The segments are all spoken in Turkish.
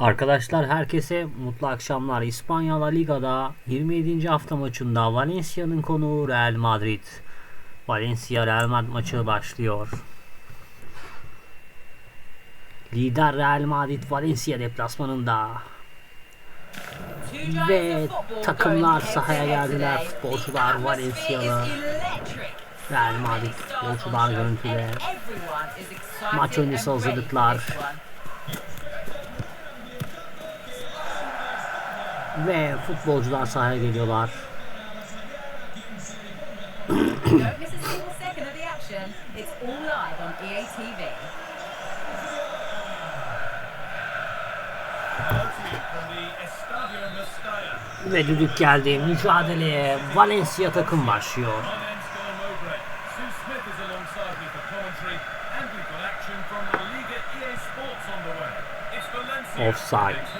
Arkadaşlar herkese mutlu akşamlar. İspanya La Liga'da 27. hafta maçında Valencia'nın konuğu Real Madrid. Valencia Real Madrid maçı başlıyor. Lider Real Madrid Valencia deplasmanında. Ve takımlar sahaya geldiler. Futbolcular Valencia'lı. Real Madrid futbolcular görüntüde. Maç öncesi hazırlıklar. Ve futbolcular sahaya geliyorlar. Ve düdük geldi. Mücadeleye Valencia takım başlıyor. Offside.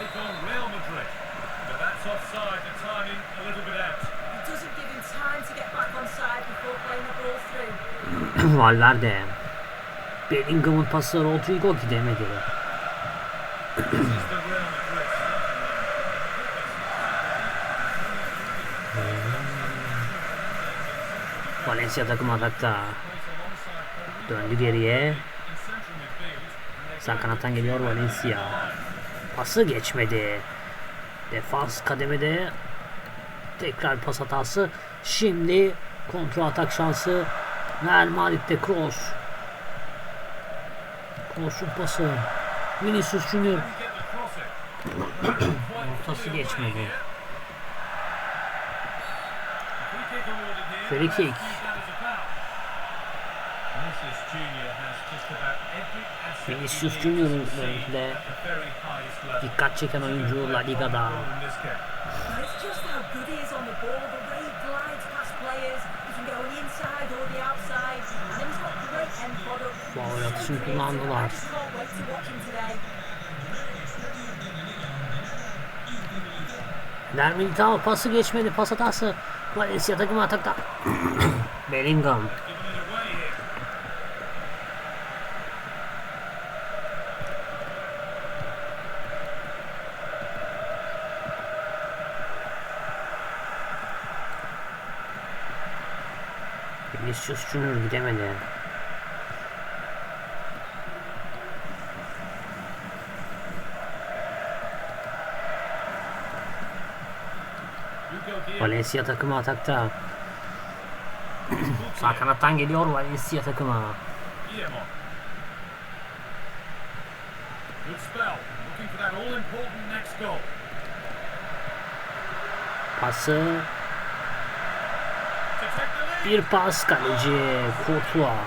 Valverde. Bellingham'ın pası Rodrigo gidemedi. Valencia takım atakta. Döndü geriye. Sağ kanattan geliyor Valencia. Pası geçmedi. Defans kademede tekrar pas hatası. Şimdi kontra atak şansı. Real Madrid'de Kroos. Kroos'un pası. Vinicius Junior. Ortası geçmedi. Free kick. Vinicius Junior'un önünde dikkat çeken oyuncu La Liga'da. Him today. Der Militao pası geçmedi. Pas hatası. Valencia takımı atakta. Bellingham. Vinicius Junior gidemedi. Valencia takımı atakta. Sağ kanattan geliyor Valencia takımı. Pası bir pas kaleci Courtois.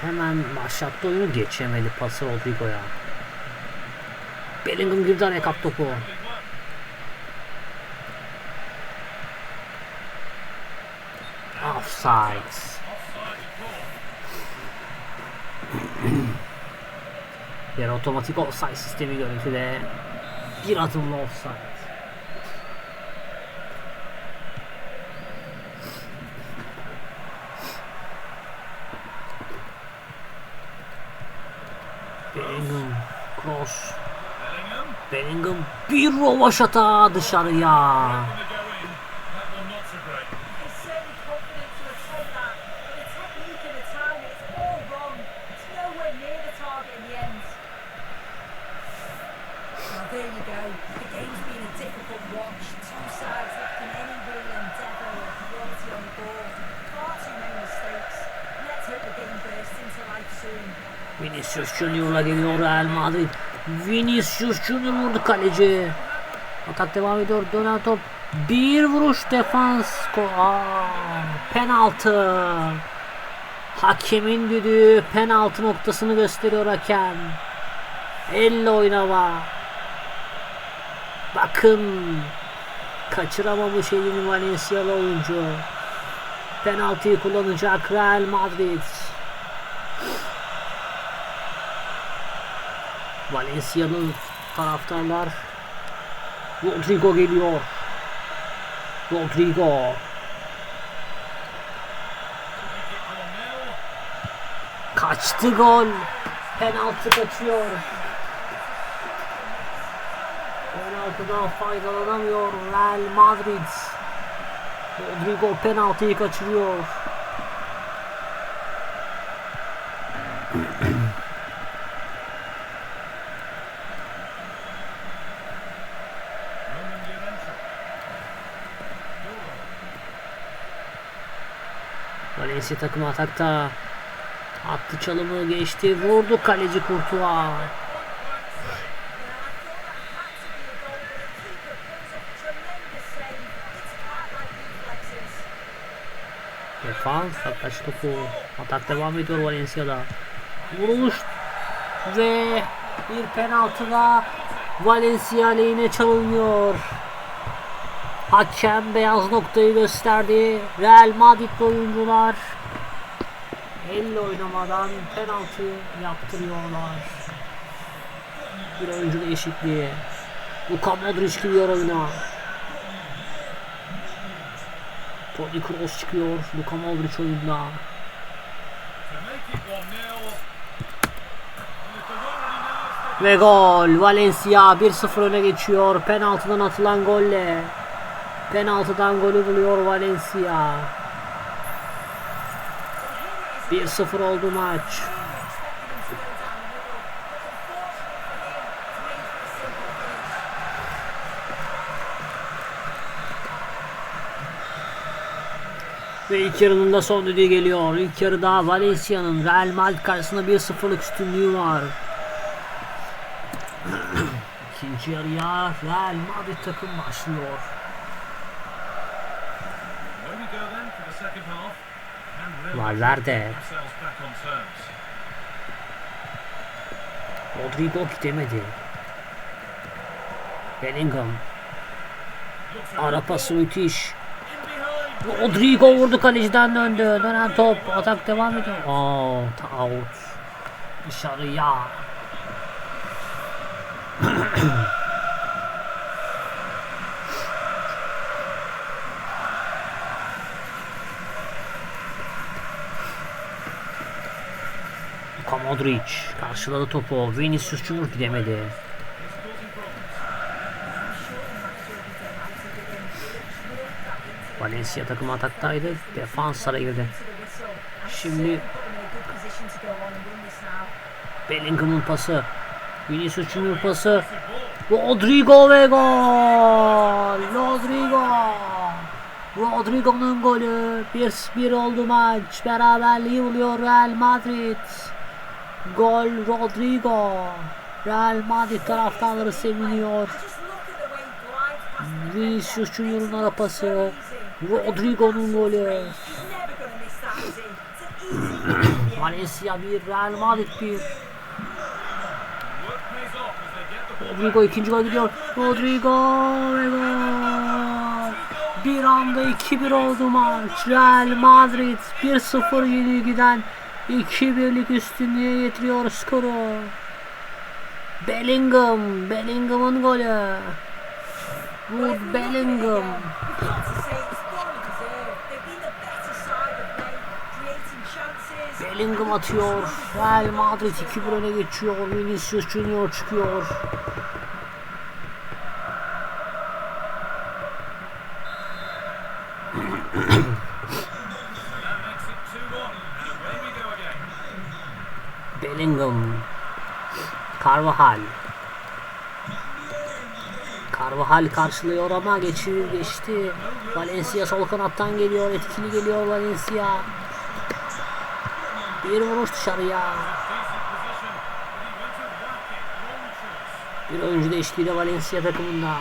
Hemen başlattı oyunu geçemedi pası Rodrigo'ya. Bellingham girdi araya kap topu. Offside. Bir otomatik offside sistemi görüntüde. Bir adımlı offside. Bellingham cross. Bellingham bir rovaşata dışarıya. Vinicius Junior'la geliyor Real Madrid. Vinicius Junior vurdu kaleci. Atak devam ediyor. Dönen top. Bir vuruş defans. Aa, penaltı. Hakemin düdüğü penaltı noktasını gösteriyor hakem. Elle oynama. Bakın. Kaçıramamış elini Valencialı oyuncu. Penaltıyı kullanacak Real Madrid. Valencia'lı taraftarlar Rodrigo geliyor. Rodrigo. Kaçtı gol. Penaltı kaçıyor. Penaltıdan faydalanamıyor Real Madrid. Rodrigo penaltıyı kaçırıyor. Valencia takımı atakta. Attı çalımı geçti. Vurdu kaleci Kurtuğa. Defans taş topu. Atak devam ediyor Valencia'da. Vuruluş ve bir penaltı da Valencia lehine çalınıyor. Hakem beyaz noktayı gösterdi. Real Madrid oyuncular elle oynamadan penaltı yaptırıyorlar. Bir oyuncu değişikliği. Luka Modric giriyor oyuna. Toni Kroos çıkıyor. Luka Modric oyunda. To make it 1-0. And if they've already noticed Ve gol. Valencia 1-0 öne geçiyor. Penaltıdan atılan golle. Penaltıdan golü buluyor Valencia. 1-0 oldu maç. Ve ilk yarının da son düdüğü geliyor. İlk yarıda Valencia'nın Real Madrid karşısında 1-0'lık üstünlüğü var. İkinci yarıya Real Madrid takım başlıyor. Valverde. Rodrigo gidemedi. Bellingham. Ara pası müthiş. Rodrigo vurdu kaleciden döndü. Dönen top. Atak devam ediyor. Aa, out. Dışarıya. Modric karşıladı topu. Vinicius Junior gidemedi. Valencia takımı ataktaydı. Defanslara girdi. Şimdi Bellingham'ın pası. Vinicius Junior pası. Rodrigo ve gol. Rodrigo. Rodrigo'nun golü. 1-1 oldu maç. Beraberliği buluyor Real Madrid. Gol Rodrigo. Real Madrid taraftarları seviniyor. Vinicius Junior'un ara pası. Rodrigo'nun golü. Valencia 1, Real Madrid 1. Work pays off as they get the Rodrigo ikinci gol gidiyor. Rodrigo ve gol. Bir anda 2-1 oldu maç. Real Madrid 1-0 yeni giden 2-1'lik üstünlüğe getiriyor skoru. Bellingham, Bellingham'ın golü. Wood Bellingham. Bellingham atıyor. Real Madrid 2-1 öne geçiyor. Vinicius Junior çıkıyor. Bellingham. Carvajal. Carvajal karşılıyor ama geçiyor geçti. Valencia sol kanattan geliyor. Etkili geliyor Valencia. Bir vuruş dışarıya. Bir oyuncu değişikliğiyle Valencia takımında.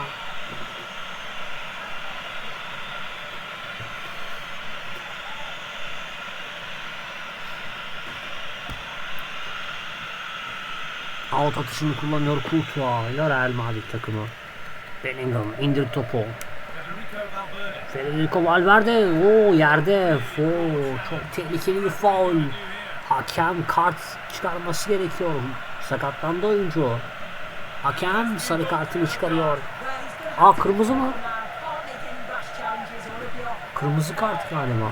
Out atışını kullanıyor ile Real Madrid takımı. Bellingham indir topu. Federico Valverde. O yerde. Oo, çok tehlikeli bir faul. Hakem kart çıkarması gerekiyor. Sakatlandı oyuncu. Hakem sarı kartını çıkarıyor. Aa kırmızı mı? Kırmızı kart galiba.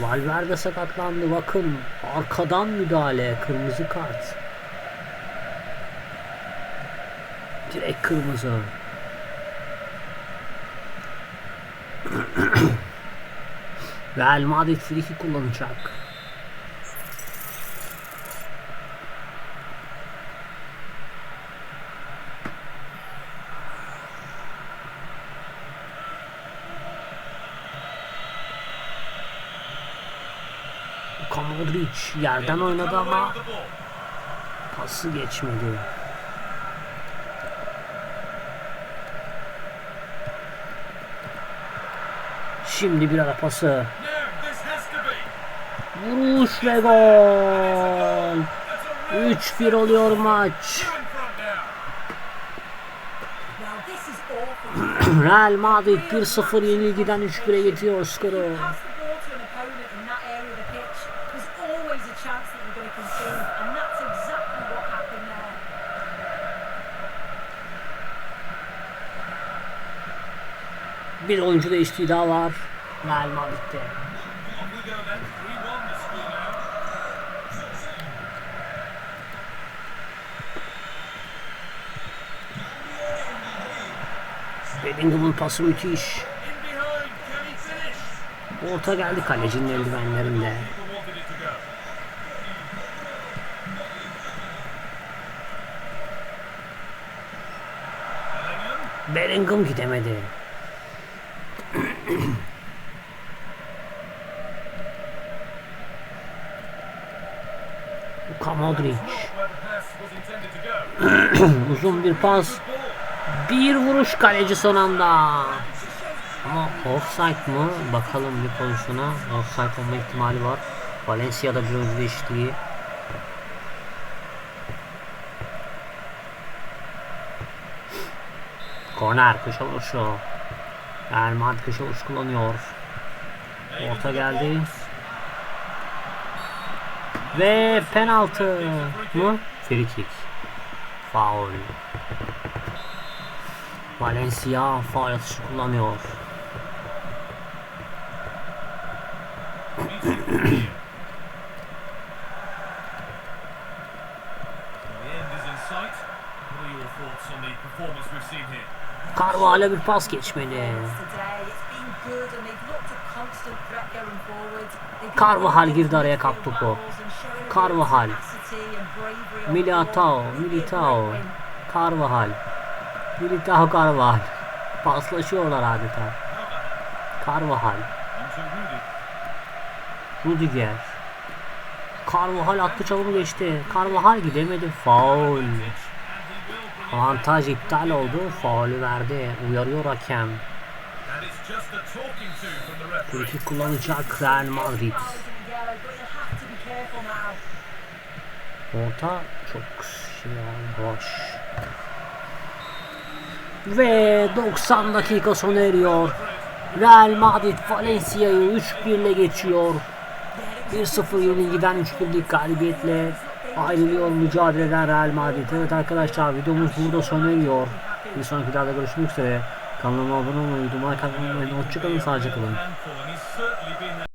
Valverde sakatlandı bakın. Arkadan müdahale. Kırmızı kart. Direkt kırmızı. Real Madrid friki kullanacak. Modric yerden oynadı ama pası geçmedi. Şimdi bir ara pası. Vuruş ve gol. That's a real 3-1 oluyor maç. Real Madrid 1-0 yenilgiden 3-1'e getiriyor skoru. Bir oyuncu değiştiği daha var. Real Madrid'de. On we go then. 3-1 the score now. Bellingham'ın pası müthiş. Orta geldi kalecinin eldivenlerinde. Bellingham gidemedi. To go. Uzun bir pas. Bir vuruş kaleci son anda. Ama offside mı? Bakalım bir pozisyona. Offside olma ihtimali var. Valencia'da bir oyuncu değişikliği. Korner köşe vuruşu. Real Madrid köşe vuruş kullanıyor. Orta geldi. Ve penaltı mı? Free kick. Foul. Valencia faul atışı kullanıyor. Carvalho bir pas geçmedi. Carvajal girdi araya kaptı topu. Carvajal. Militao, Militao. Carvajal. Militao Carvajal. Paslaşıyorlar adeta. Carvajal. Rudiger. Carvajal attı çabuk geçti. Carvajal gidemedi. Faul. Avantaj iptal oldu. Faulü verdi. Uyarıyor hakem. Frikik kullanacak Real Madrid. Orta çok şey boş. Ve 90 dakika sona eriyor. Real Madrid Valencia'yı 3-1 ile geçiyor. 1-0 yenilgiden 3-1'lik galibiyetle ayrılıyor mücadele eden Real Madrid. Evet arkadaşlar videomuz burada sona eriyor. Bir sonraki videoda görüşmek üzere. Kanalıma abone olmayı, like atmayı unutmayın. Hoşçakalın, sağlıcakla kalın.